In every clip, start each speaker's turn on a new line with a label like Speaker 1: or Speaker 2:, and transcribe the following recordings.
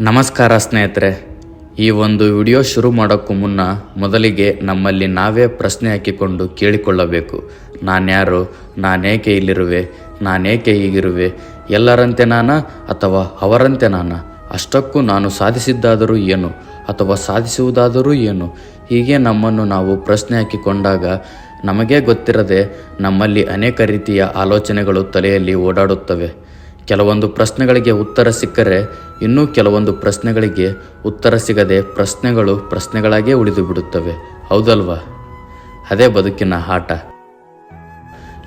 Speaker 1: ನಮಸ್ಕಾರ ಸ್ನೇಹಿತರೆ, ಈ ಒಂದು ವಿಡಿಯೋ ಶುರು ಮಾಡೋಕ್ಕೂ ಮುನ್ನ ಮೊದಲಿಗೆ ನಮ್ಮಲ್ಲಿ ನಾವೇ ಪ್ರಶ್ನೆ ಹಾಕಿಕೊಂಡು ಕೇಳಿಕೊಳ್ಳಬೇಕು. ನಾನ್ಯಾರು ನಾನೇಕೆ ಇಲ್ಲಿರುವೆ ನಾನೇಕೆ ಹೀಗಿರುವೆ, ಎಲ್ಲರಂತೆ ನಾನ ಅಥವಾ ಅವರಂತೆ ನಾನ, ಅಷ್ಟಕ್ಕೂ ನಾನು ಸಾಧಿಸಿದ್ದಾದರೂ ಏನು ಅಥವಾ ಸಾಧಿಸುವುದಾದರೂ ಏನು? ಹೀಗೆ ನಮ್ಮನ್ನು ನಾವು ಪ್ರಶ್ನೆ ಹಾಕಿಕೊಂಡಾಗ ನಮಗೇ ಗೊತ್ತಿರದೆ ನಮ್ಮಲ್ಲಿ ಅನೇಕ ರೀತಿಯ ಆಲೋಚನೆಗಳು ತಲೆಯಲ್ಲಿ ಓಡಾಡುತ್ತವೆ. ಕೆಲವೊಂದು ಪ್ರಶ್ನೆಗಳಿಗೆ ಉತ್ತರ ಸಿಕ್ಕರೆ ಇನ್ನೂ ಕೆಲವೊಂದು ಪ್ರಶ್ನೆಗಳಿಗೆ ಉತ್ತರ ಸಿಗದೆ ಪ್ರಶ್ನೆಗಳು ಪ್ರಶ್ನೆಗಳಾಗೇ ಉಳಿದು ಬಿಡುತ್ತವೆ. ಹೌದಲ್ವಾ? ಅದೇ ಬದುಕಿನ ಆಟ.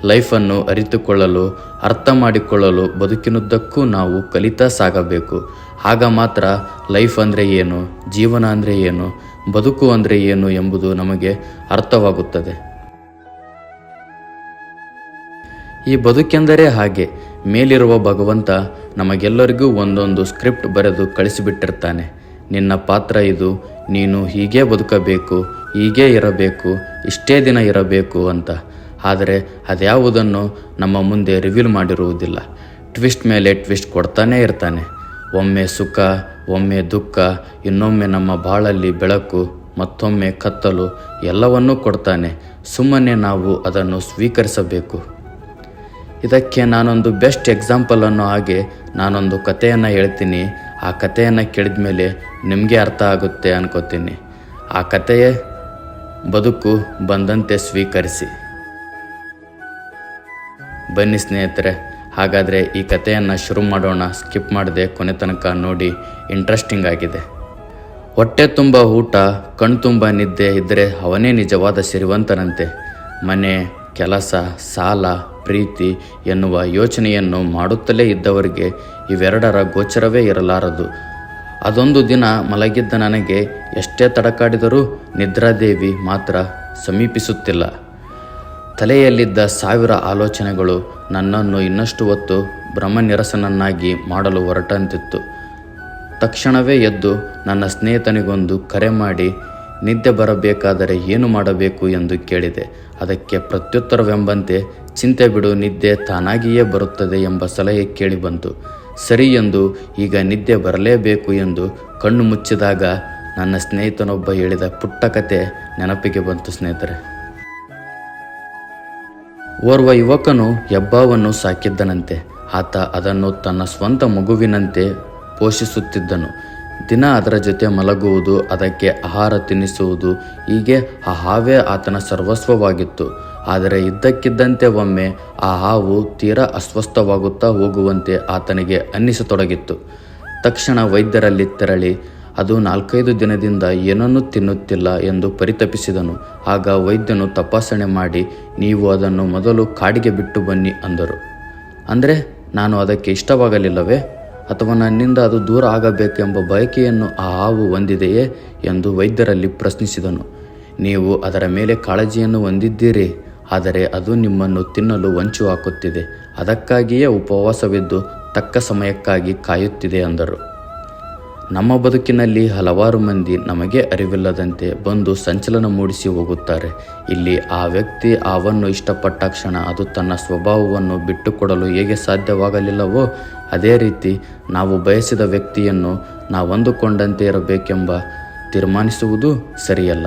Speaker 1: ಲೈಫನ್ನು ಅರಿತುಕೊಳ್ಳಲು, ಅರ್ಥ ಮಾಡಿಕೊಳ್ಳಲು ಬದುಕಿನುದ್ದಕ್ಕೂ ನಾವು ಕಲಿತಾ ಸಾಗಬೇಕು. ಆಗ ಮಾತ್ರ ಲೈಫ್ ಅಂದರೆ ಏನು, ಜೀವನ ಅಂದರೆ ಏನು, ಬದುಕು ಅಂದರೆ ಏನು ಎಂಬುದು ನಮಗೆ ಅರ್ಥವಾಗುತ್ತದೆ. ಈ ಬದುಕೆಂದರೆ ಹಾಗೆ. ಮೇಲಿರುವ ಭಗವಂತ ನಮಗೆಲ್ಲರಿಗೂ ಒಂದೊಂದು ಸ್ಕ್ರಿಪ್ಟ್ ಬರೆದು ಕಳಿಸಿಬಿಟ್ಟಿರ್ತಾನೆ. ನಿನ್ನ ಪಾತ್ರ ಇದು, ನೀನು ಹೀಗೇ ಬದುಕಬೇಕು, ಹೀಗೇ ಇರಬೇಕು, ಇಷ್ಟೇ ದಿನ ಇರಬೇಕು ಅಂತ. ಆದರೆ ಅದ್ಯಾವುದನ್ನು ನಮ್ಮ ಮುಂದೆ ರಿವೀಲ್ ಮಾಡಿರುವುದಿಲ್ಲ. ಟ್ವಿಸ್ಟ್ ಮೇಲೆ ಟ್ವಿಸ್ಟ್ ಕೊಡ್ತಾನೇ ಇರ್ತಾನೆ. ಒಮ್ಮೆ ಸುಖ, ಒಮ್ಮೆ ದುಃಖ, ಇನ್ನೊಮ್ಮೆ ನಮ್ಮ ಬಾಳಲ್ಲಿ ಬೆಳಕು, ಮತ್ತೊಮ್ಮೆ ಕತ್ತಲು ಎಲ್ಲವನ್ನೂ ಕೊಡ್ತಾನೆ. ಸುಮ್ಮನೆ ನಾವು ಅದನ್ನು ಸ್ವೀಕರಿಸಬೇಕು. ಇದಕ್ಕೆ ನಾನೊಂದು ಬೆಸ್ಟ್ ಎಕ್ಸಾಂಪಲ್ ಅನ್ನೋ ಹಾಗೆ ನಾನೊಂದು ಕಥೆಯನ್ನು ಹೇಳ್ತೀನಿ. ಆ ಕಥೆಯನ್ನು ಕೇಳಿದ ಮೇಲೆ ನಿಮಗೆ ಅರ್ಥ ಆಗುತ್ತೆ ಅನ್ಕೋತೀನಿ. ಆ ಕಥೆಯೇ ಬದುಕು ಬಂದಂತೆ ಸ್ವೀಕರಿಸಿ. ಬನ್ನಿ ಸ್ನೇಹಿತರೆ, ಹಾಗಾದರೆ ಈ ಕಥೆಯನ್ನು ಶುರು ಮಾಡೋಣ. ಸ್ಕಿಪ್ ಮಾಡದೆ ಕೊನೆ ತನಕ ನೋಡಿ ಇಂಟ್ರೆಸ್ಟಿಂಗ್ ಆಗಿದೆ. ಹೊಟ್ಟೆ ತುಂಬ ಊಟ ಕಣ್ತುಂಬ ನಿದ್ದೆ ಇದ್ದರೆ ಅವನೇ ನಿಜವಾದ ಸಿರಿವಂತನಂತೆ ಮನೆ ಕೆಲಸ, ಸಾಲ, ಪ್ರೀತಿ ಎನ್ನುವ ಯೋಚನೆಯನ್ನು ಮಾಡುತ್ತಲೇ ಇದ್ದವರಿಗೆ ಇವೆರಡರ ಗೋಚರವೇ ಇರಲಾರದು. ಅದೊಂದು ದಿನ ಮಲಗಿದ್ದ ನನಗೆ ಎಷ್ಟೇ ತಡಕಾಡಿದರೂ ನಿದ್ರಾದೇವಿ ಮಾತ್ರ ಸಮೀಪಿಸುತ್ತಿಲ್ಲ. ತಲೆಯಲ್ಲಿದ್ದ ಸಾವಿರ ಆಲೋಚನೆಗಳು ನನ್ನನ್ನು ಇನ್ನಷ್ಟು ಹೊತ್ತು ಭ್ರಮನಿರಸನನ್ನಾಗಿ ಮಾಡಲು ಹೊರಟಂತಿತ್ತು. ತಕ್ಷಣವೇ ಎದ್ದು ನನ್ನ ಸ್ನೇಹಿತನಿಗೊಂದು ಕರೆ ಮಾಡಿ ನಿದ್ದೆ ಬರಬೇಕಾದರೆ ಏನು ಮಾಡಬೇಕು ಎಂದು ಕೇಳಿದೆ. ಅದಕ್ಕೆ ಪ್ರತ್ಯುತ್ತರವೆಂಬಂತೆ, ಚಿಂತೆ ಬಿಡು, ನಿದ್ದೆ ತಾನಾಗಿಯೇ ಬರುತ್ತದೆ ಎಂಬ ಸಲಹೆ ಕೇಳಿಬಂತು. ಸರಿ ಎಂದು, ಈಗ ನಿದ್ದೆ ಬರಲೇಬೇಕು ಎಂದು ಕಣ್ಣು ಮುಚ್ಚಿದಾಗ ನನ್ನ ಸ್ನೇಹಿತನೊಬ್ಬ ಹೇಳಿದ ಪುಟ್ಟ ಕತೆ ನೆನಪಿಗೆ ಬಂತು ಸ್ನೇಹಿತರೆ. ಓರ್ವ ಯುವಕನು ಹೆಬ್ಬಾವನ್ನು ಸಾಕಿದ್ದನಂತೆ. ಆತ ಅದನ್ನು ತನ್ನ ಸ್ವಂತ ಮಗುವಿನಂತೆ ಪೋಷಿಸುತ್ತಿದ್ದನು. ದಿನ ಅದರ ಜೊತೆ ಮಲಗುವುದು, ಅದಕ್ಕೆ ಆಹಾರ ತಿನ್ನಿಸುವುದು ಹೀಗೆ ಆ ಹಾವೇ ಆತನ ಸರ್ವಸ್ವವಾಗಿತ್ತು. ಆದರೆ ಇದ್ದಕ್ಕಿದ್ದಂತೆ ಒಮ್ಮೆ ಆ ಹಾವು ತೀರಾ ಅಸ್ವಸ್ಥವಾಗುತ್ತಾ ಹೋಗುವಂತೆ ಆತನಿಗೆ ಅನ್ನಿಸತೊಡಗಿತ್ತು. ತಕ್ಷಣ ವೈದ್ಯರಲ್ಲಿ ತೆರಳಿ, ಅದು ನಾಲ್ಕೈದು ದಿನದಿಂದ ಏನನ್ನೂ ತಿನ್ನುತ್ತಿಲ್ಲ ಎಂದು ಪರಿತಪಿಸಿದನು. ಆಗ ವೈದ್ಯನು ತಪಾಸಣೆ ಮಾಡಿ, ನೀವು ಅದನ್ನು ಮೊದಲು ಕಾಡಿಗೆ ಬಿಟ್ಟು ಬನ್ನಿ ಅಂದರು. ಅಂದರೆ ನಾನು ಅದಕ್ಕೆ ಇಷ್ಟವಾಗಲಿಲ್ಲವೇ? ಅಥವಾ ನನ್ನಿಂದ ಅದು ದೂರ ಆಗಬೇಕೆಂಬ ಬಯಕೆಯನ್ನು ಆ ಹಾವು ಹೊಂದಿದೆಯೇ ಎಂದು ವೈದ್ಯರಲ್ಲಿ ಪ್ರಶ್ನಿಸಿದನು. ನೀವು ಅದರ ಮೇಲೆ ಕಾಳಜಿಯನ್ನು ಹೊಂದಿದ್ದೀರಿ, ಆದರೆ ಅದು ನಿಮ್ಮನ್ನು ತಿನ್ನಲು ವಂಚು ಹಾಕುತ್ತಿದೆ. ಅದಕ್ಕಾಗಿಯೇ ಉಪವಾಸವಿದ್ದು ತಕ್ಕ ಸಮಯಕ್ಕಾಗಿ ಕಾಯುತ್ತಿದೆ ಅಂದರು. ನಮ್ಮ ಬದುಕಿನಲ್ಲಿ ಹಲವಾರು ಮಂದಿ ನಮಗೆ ಅರಿವಿಲ್ಲದಂತೆ ಬಂದು ಸಂಚಲನ ಮೂಡಿಸಿ ಹೋಗುತ್ತಾರೆ. ಇಲ್ಲಿ ಆ ವ್ಯಕ್ತಿ ಅವನ್ನು ಇಷ್ಟಪಟ್ಟ ಕ್ಷಣ ಅದು ತನ್ನ ಸ್ವಭಾವವನ್ನು ಬಿಟ್ಟುಕೊಡಲು ಹೇಗೆ ಸಾಧ್ಯವಾಗಲಿಲ್ಲವೋ ಅದೇ ರೀತಿ ನಾವು ಬಯಸಿದ ವ್ಯಕ್ತಿಯನ್ನು ನಾವಂದುಕೊಂಡಂತೆ ಇರಬೇಕೆಂಬ ತೀರ್ಮಾನಿಸುವುದು ಸರಿಯಲ್ಲ.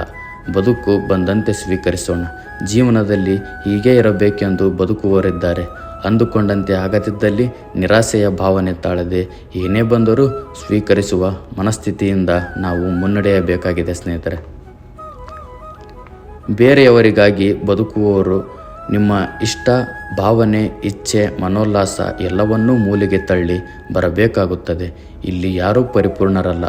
Speaker 1: ಬದುಕು ಬಂದಂತೆ ಸ್ವೀಕರಿಸೋಣ. ಜೀವನದಲ್ಲಿ ಹೀಗೆ ಇರಬೇಕೆಂದು ಬದುಕುವವರಿದ್ದಾರೆ. ಅಂದುಕೊಂಡಂತೆ ಆಗದಿದ್ದಲ್ಲಿ ನಿರಾಸೆಯ ಭಾವನೆ ತಾಳದೆ ಏನೇ ಬಂದರೂ ಸ್ವೀಕರಿಸುವ ಮನಸ್ಥಿತಿಯಿಂದ ನಾವು ಮುನ್ನಡೆಯಬೇಕಾಗಿದೆ ಸ್ನೇಹಿತರೆ. ಬೇರೆಯವರಿಗಾಗಿ ಬದುಕುವವರು ನಿಮ್ಮ ಇಷ್ಟ, ಭಾವನೆ, ಇಚ್ಛೆ, ಮನೋಲ್ಲಾಸ ಎಲ್ಲವನ್ನೂ ಮೂಲೆಗೆ ತಳ್ಳಿ ಬರಬೇಕಾಗುತ್ತದೆ. ಇಲ್ಲಿ ಯಾರೂ ಪರಿಪೂರ್ಣರಲ್ಲ.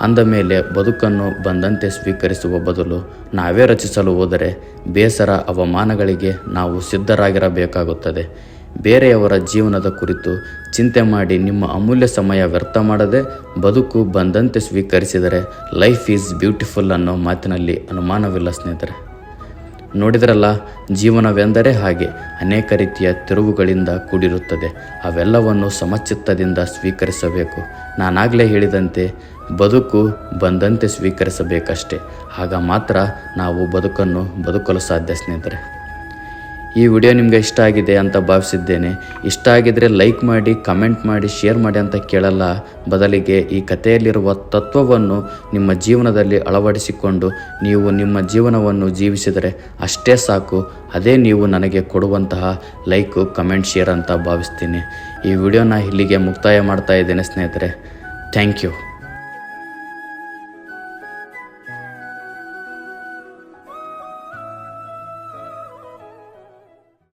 Speaker 1: ಅಂದ ಮೇಲೆ ಬದುಕನ್ನು ಬಂದಂತೆ ಸ್ವೀಕರಿಸುವ ಬದಲು ನಾವೇ ರಚಿಸಲು ಹೋದರೆ ಬೇಸರ, ಅವಮಾನಗಳಿಗೆ ನಾವು ಸಿದ್ಧರಾಗಿರಬೇಕಾಗುತ್ತದೆ. ಬೇರೆಯವರ ಜೀವನದ ಕುರಿತು ಚಿಂತೆ ಮಾಡಿ ನಿಮ್ಮ ಅಮೂಲ್ಯ ಸಮಯ ವ್ಯರ್ಥ ಮಾಡದೆ ಬದುಕು ಬಂದಂತೆ ಸ್ವೀಕರಿಸಿದರೆ ಲೈಫ್ ಈಸ್ ಬ್ಯೂಟಿಫುಲ್ ಅನ್ನೋ ಮಾತಿನಲ್ಲಿ ಅನುಮಾನವಿಲ್ಲ ಸ್ನೇಹಿತರೆ. ನೋಡಿದ್ರಲ್ಲ, ಜೀವನವೆಂದರೆ ಹಾಗೆ ಅನೇಕ ರೀತಿಯ ತಿರುವುಗಳಿಂದ ಕೂಡಿರುತ್ತದೆ. ಅವೆಲ್ಲವನ್ನು ಸಮಚಿತ್ತದಿಂದ ಸ್ವೀಕರಿಸಬೇಕು. ನಾನಾಗಲೇ ಹೇಳಿದಂತೆ, ಬದುಕು ಬಂದಂತೆ ಸ್ವೀಕರಿಸಬೇಕಷ್ಟೆ. ಆಗ ಮಾತ್ರ ನಾವು ಬದುಕನ್ನು ಬದುಕಲು ಸಾಧ್ಯ ಸ್ನೇಹಿತರೆ. ಈ ವಿಡಿಯೋ ನಿಮಗೆ ಇಷ್ಟ ಆಗಿದೆ ಅಂತ ಭಾವಿಸಿದ್ದೇನೆ. ಇಷ್ಟ ಆಗಿದ್ರೆ ಲೈಕ್ ಮಾಡಿ ಕಮೆಂಟ್ ಮಾಡಿ ಶೇರ್ ಮಾಡಿ ಅಂತ ಕೇಳಲ್ಲ. ಬದಲಿಗೆ ಈ ಕಥೆಯಲ್ಲಿರುವ ತತ್ವವನ್ನು ನಿಮ್ಮ ಜೀವನದಲ್ಲಿ ಅಳವಡಿಸಿಕೊಂಡು ನೀವು ನಿಮ್ಮ ಜೀವನವನ್ನು ಜೀವಿಸಿದರೆ ಅಷ್ಟೇ ಸಾಕು. ಅದೇ ನೀವು ನನಗೆ ಕೊಡುವಂತಹ ಲೈಕು ಕಮೆಂಟ್ ಶೇರ್ ಅಂತ ಭಾವಿಸ್ತೀನಿ. ಈ ವಿಡಿಯೋನ ಇಲ್ಲಿಗೆ ಮುಕ್ತಾಯ ಮಾಡ್ತಾ ಇದ್ದೇನೆ ಸ್ನೇಹಿತರೆ. Thank you